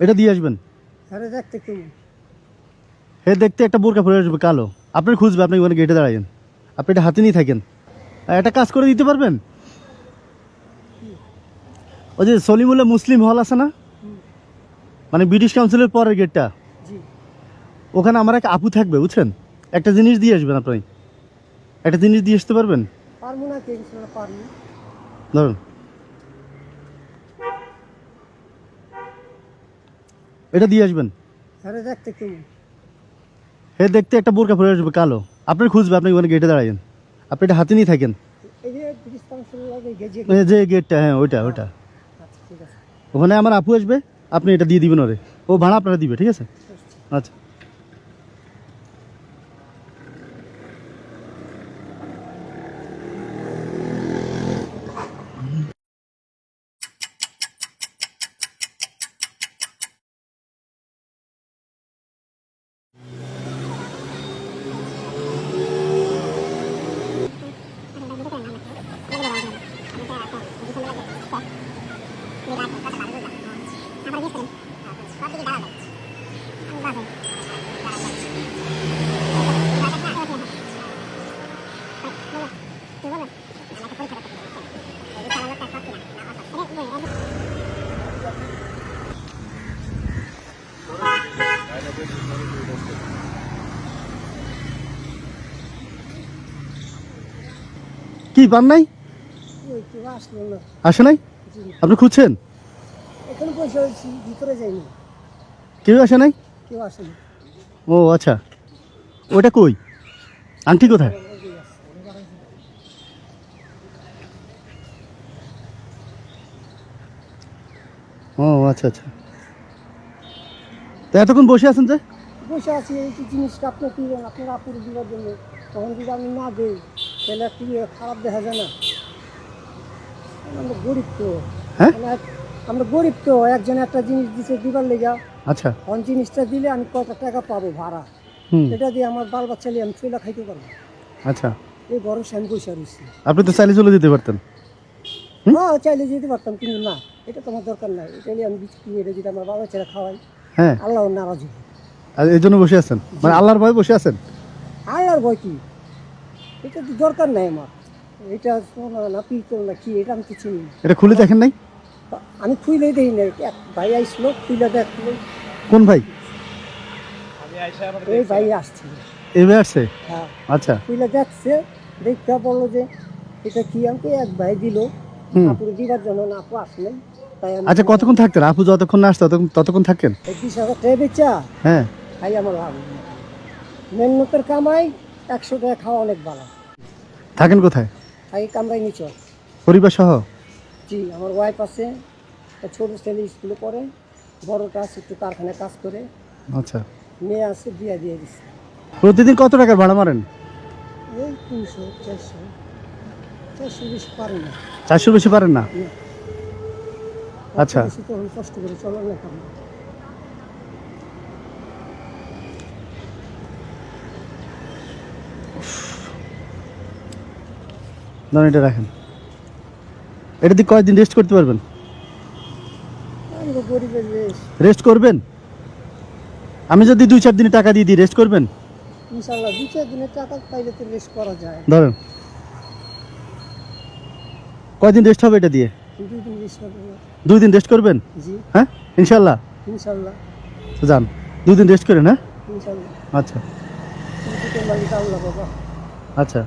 এটা দিয়ে আসবেন? আরে দেখতে কেমন। হে দেখতে একটা বোরকা পরে আসবে কালো। আপনার খুঁজবে আপনি ওখানে গেটে দাঁড়াবেন আপনি এটা হাতে নিয়ে থাকেন। একটা কাজ করে দিতে পারবেন? ওই যে সলিমুল্লাহ মুসলিম হল আছে না? মানে ব্রিটিশ কাউন্সিলের পরের গেটটা ওখানে আমার এক আপু থাকবে বুঝছেন? একটা জিনিস দিয়ে আসবেন আপনি। একটা জিনিস দিয়ে আসতে পারবেন? পারব না। ধরুন। এটা দিয়ে আসবেন? আরে দেখতে কেমন। হে দেখতে একটা বোরকা পরে আসবে কালো। আপনার খুঁজবে আপনি ওখানে গেটে দাঁড়াবেন আপনি এটা হাতে নিয়ে থাকেন। এই যে গেটটা হ্যাঁ ওইটা ওইটা। আচ্ছা ওখানে আমার আপু আসবে আপনি এটা দিয়ে দিবেন ওরে। ও ভাড়া আপনারা দিবে ঠিক আছে? আচ্ছা। কি পান নাই? আসে নাই? আপনি খুঁজছেন? কেউ আসে নাই? কেউ আসেনি। ও আচ্ছা। ওটা কই? আংটি কোথায়? ও আচ্ছা আচ্ছা। তো এতক্ষণ বসে আছেন যে? বসে আছি এই জিনিসটা আপনি দিবেন আপনার আপুর দিবার জন্য। তখন যদি আমি না দিই তাহলে একটু খারাপ দেখা যায় না? আমরা গরিব তো। হ্যাঁ? আমরা গরিব তো একজন একটা জিনিস দিছে দিবার লেগা। আচ্ছা। কোন জিনিসটা দিলে আমি কত টাকা পাবো ভাড়া? এটা দিয়ে আমার বাল বাচ্চা নিয়ে আমি চলে খাইতে পারব আচ্ছা। এই আমি বসে রয়েছি। আপনি তো চাইলে চলে যেতে পারতেন? হ্যাঁ চাইলে যেতে পারতাম কিন্তু না এটা তো আমার দরকার নাই। এটা নিয়ে আমি বিক্রি এটা যদি আমার বাবা ছেলে খাওয়াই হ্যাঁ। আল্লাহ নারাজ হবে। আর এই জন্য বসে আছেন? মানে আল্লাহর ভয়ে বসে আছেন? আল্লাহর ভয় কি? এটা তো দরকার নাই আমার। এটা সোনা না পিতল না কি এটা আমি কিছু চিনি এটা খুলে দেখেন নাই? আমি খুইলেই দিই না এক ভাই আইসলো খুইলে দেখল। কোন ভাই? এই ভাই আসছিল এবে আসছে? হ্যাঁ। আচ্ছা। খুইলে দেখছে দেখতে বলল যে এটা কি আমাকে এক ভাই দিল? আপুরে দিবার জন্য না আপু আসলেন তাই আমি আচ্ছা কতক্ষণ থাকতেন? আপু যতক্ষণ না আসতো ততক্ষণ এই বিশ হাজার টাকা বেচা। হ্যাঁ। খাই আমার ভালো মেহনতের কামাই একশো টাকা খাওয়া অনেক ভালো। থাকেন কোথায়? খাই কামড়াই নিচ পরিবার সহ জি আমার ওয়াইফ আছে একটা ছোট ছেলে স্কুলে পড়ে বড়টা আছে একটু কারখানায় কাজ করে। আচ্ছা। মেয়ে আছে বিয়ে দিয়ে দিচ্ছে প্রতিদিন কত টাকার ভাড়া মারেন? এই তিনশো চারশো। চারশো বেশি পারি না। চারশো বেশি পারেন না। আচ্ছা। বেশি কষ্ট করে চলার না রাখেন। এটা দিয়ে কয়েকদিন রেস্ট করতে পারবেন? রেস্ট করবেন? আমি যদি দুই চার দিনে টাকা দিয়ে দিই রেস্ট করবেন? ধরেন। কয়দিন রেস্ট হবে এটা দিয়ে? দুই দিন রেস্ট করবেন? হ্যাঁ? ইনশাল্লাহ যান দুই দিন রেস্ট করেন হ্যাঁ? আচ্ছা। আচ্ছা।